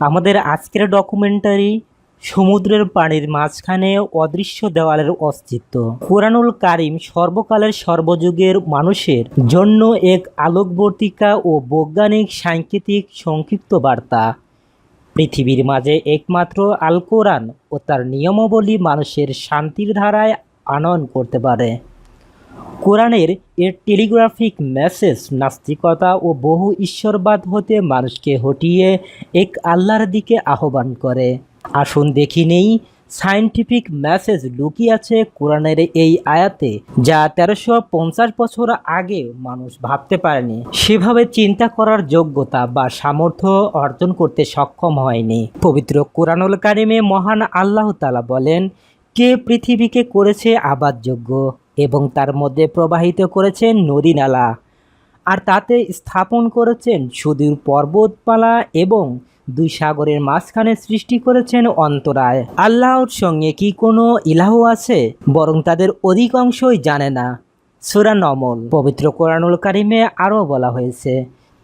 আমাদের আজকের ডকুমেন্টারি সমুদ্রের পানির মাঝখানে অদৃশ্য দেওয়ালের অস্তিত্ব। কোরআনুল কারিম সর্বকালের সর্বযুগের মানুষের জন্য এক আলোকবর্তিকা ও বৈজ্ঞানিক সাংকেতিক সংক্ষিপ্ত বার্তা। পৃথিবীর মাঝে একমাত্র আল কোরআন ও তার নিয়মাবলী মানুষের শান্তির ধারায় আনয়ন করতে পারে। কোরআনের এর টেলিগ্রাফিক মেসেজ, নাস্তিকতা ও বহু ঈশ্বরবাদ হতে মানুষকে হটিয়ে এক আল্লাহর দিকে আহ্বান করে। আসুন দেখি নেই সায়েন্টিফিক মেসেজ লুকিয়ে আছে কোরআনের এই আয়াতে, যা তেরোশো পঞ্চাশ বছর আগে মানুষ ভাবতে পারেনি। সেভাবে চিন্তা করার যোগ্যতা বা সামর্থ্য অর্জন করতে সক্ষম হয়নি। পবিত্র কোরআনুল কারিমে মহান আল্লাহ তালা বলেন, কে পৃথিবীকে করেছে আবাদযোগ্য? এবং তার মধ্যে প্রবাহিত করেছেন নদী নালা। আর তাতে স্থাপন করেছেন সুদূর পর্বতমালা এবং দুই সাগরের মাঝখানে সৃষ্টি করেছেন অন্তরায়। আল্লাহর সঙ্গে কি কোনো ইলাহ আছে? বরং তাদের অধিকাংশই জানে না। সুরা নমল। পবিত্র কোরআনুল কারিমে আরও বলা হয়েছে,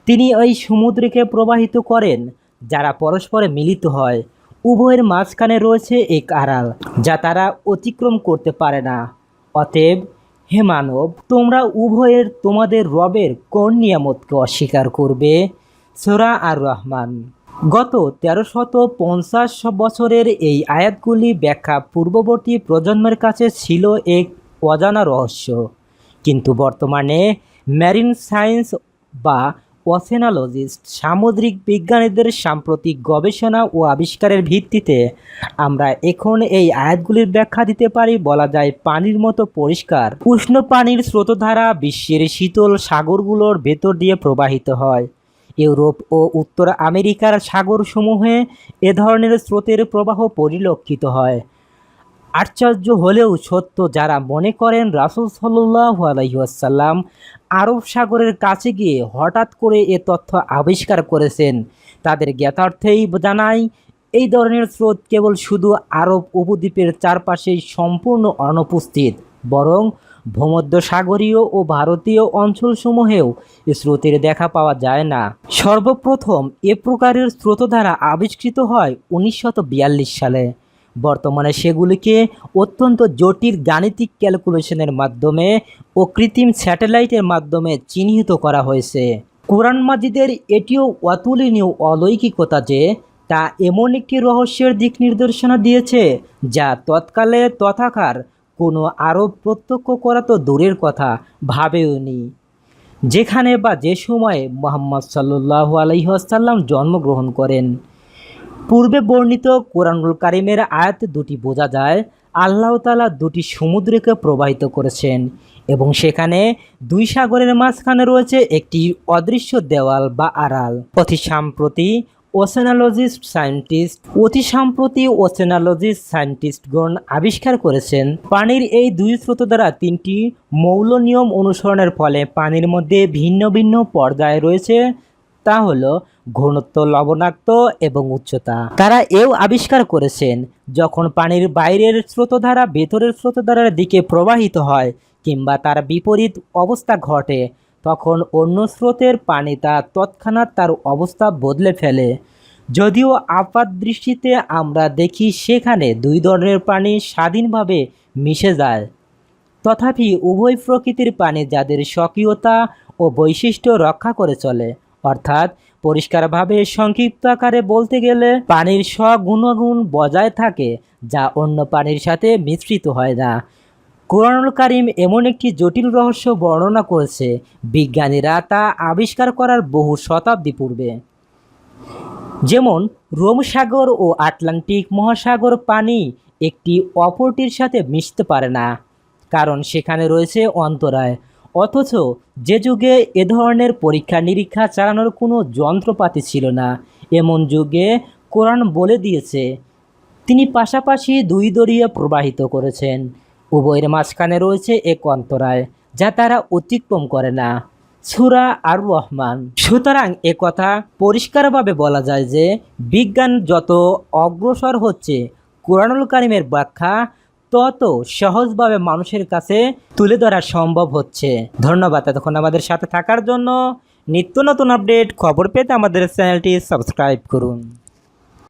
তিনি ওই সমুদ্রকে প্রবাহিত করেন, যারা পরস্পরে মিলিত হয়। উভয়ের মাঝখানে রয়েছে এক আড়াল, যা তারা অতিক্রম করতে পারে না। অতএব হে মানব, তোমরা উভয়ের তোমাদের রবের কোন নিয়ামতকে অস্বীকার করবে? সোরা আর রহমান গত তেরোশত পঞ্চাশ বছরের এই আয়াতগুলি ব্যাখ্যা পূর্ববর্তী প্রজন্মের কাছে ছিল এক অজানা রহস্য। কিন্তু বর্তমানে ম্যারিন সায়েন্স বা ওসেনালজিস্ট সামুদ্রিক বিজ্ঞানীদের সাম্প্রতিক গবেষণা ও আবিষ্কারের ভিত্তিতে আমরা এখন এই আয়াতগুলির ব্যাখ্যা দিতে পারি, বলা যায় পানির মতো পরিষ্কার। উষ্ণ পানির স্রোতধারা বিশ্বের শীতল সাগরগুলোর ভেতর দিয়ে প্রবাহিত হয়। ইউরোপ ও উত্তর আমেরিকার সাগরসমূহে এ ধরনের স্রোতের প্রবাহ পরিলক্ষিত হয়। আশ্চর্য হলেও সত্য, যারা মনে করেন রাসুল সাল্লাহ আলহিহাসাল্লাম আরব সাগরের কাছে গিয়ে হঠাৎ করে এ তথ্য আবিষ্কার করেছেন, তাদের জ্ঞাতার্থেই জানাই, এই ধরনের স্রোত কেবল শুধু আরব উপদ্বীপের চারপাশেই সম্পূর্ণ অনুপস্থিত, বরং ভূমধ্যসাগরীয় ও ভারতীয় অঞ্চলসমূহেও স্রোতের দেখা পাওয়া যায় না। সর্বপ্রথম এ প্রকারের স্রোতধারা আবিষ্কৃত হয় উনিশশো বিয়াল্লিশ সালে। বর্তমানে সেগুলিকে অত্যন্ত জটিল গাণিতিক ক্যালকুলেশনের মাধ্যমে ও কৃত্রিম স্যাটেলাইটের মাধ্যমে চিহ্নিত করা হয়েছে। কোরআন মাজিদের এটিও অতুলনীয় অলৌকিকতা যে, তা এমন একটি রহস্যের দিক নির্দেশনা দিয়েছে, যা তৎকালে তথাকার কোনো আরব প্রত্যক্ষ করা তো দূরের কথা ভাবেওনি যেখানে বা যে সময়ে মোহাম্মদ সাল্লু আলহিহাসাল্লাম জন্মগ্রহণ করেন পূর্বে বর্ণিত কোরআনুল কারিমের আয়াত দুটি বোঝা যায়। আল্লাহ তালা দুটি সমুদ্রকে প্রবাহিত করেছেন এবং সেখানে দুই সাগরের মাঝখানে রয়েছে একটি অদৃশ্য দেওয়াল বা আড়াল। অতি সাম্প্রতি ওসেনালজিস্ট সায়েন্টিস্ট, অতি সাম্প্রতি ওসেনালজিস্ট সায়েন্টিস্টগণ আবিষ্কার করেছেন, পানির এই দুই স্রোত দ্বারা তিনটি মৌল নিয়ম অনুসরণের ফলে পানির মধ্যে ভিন্ন ভিন্ন পর্যায়ে রয়েছে তা হলো ঘনত্ব, লবণাক্ত এবং উচ্চতা। তারা এও আবিষ্কার করেছেন, যখন পানির বাইরের স্রোতধারা ভেতরের স্রোতধারার দিকে প্রবাহিত হয় কিংবা তার বিপরীত অবস্থা ঘটে, তখন অন্য স্রোতের পানি তা তৎক্ষণাৎ তার অবস্থা বদলে ফেলে। যদিও আপাত দৃষ্টিতে আমরা দেখি সেখানে দুই ধরনের পানি স্বাধীনভাবে মিশে যায়। তথাপি উভয় প্রকৃতির পানি যাদের স্বকীয়তা ও বৈশিষ্ট্য রক্ষা করে চলে। অর্থাৎ পরিষ্কারভাবে সংক্ষিপ্ত আকারে বলতে গেলে পানির স্বগুণগুণ বজায় থাকে, যা অন্য পানির সাথে মিশ্রিত হয় না। কোরআনুল কারিম এমন একটি জটিল রহস্য বর্ণনা করেছে, বিজ্ঞানীরা তা আবিষ্কার করার বহু শতাব্দী পূর্বে। যেমন, রোম সাগর ও আটলান্টিক মহাসাগর পানি একটি অপরটির সাথে মিশতে পারে না, কারণ সেখানে রয়েছে অন্তরায়। অথচ যে যুগে এ ধরনের পরীক্ষা নিরীক্ষা চালানোর কোনো যন্ত্রপাতি ছিল না, এমন যুগে কোরআন বলে দিয়েছে, তিনি পাশাপাশি দুই দরিয়া প্রবাহিত করেছেন। উভয়ের মাঝখানে রয়েছে এক অন্তরায়, যা তারা অতিক্রম করে না। সুরা আর রহমান সুতরাং কথা পরিষ্কারভাবে বলা যায় যে, বিজ্ঞান যত অগ্রসর হচ্ছে, কোরআনুল কারিমের ব্যাখ্যা তত সহজভাবে মানুষের কাছে তুলে ধরা সম্ভব হচ্ছে। ধন্যবাদ এতক্ষণ আমাদের সাথে থাকার জন্য। নিত্য নতুন আপডেট খবর পেতে আমাদের চ্যানেলটি সাবস্ক্রাইব করুন।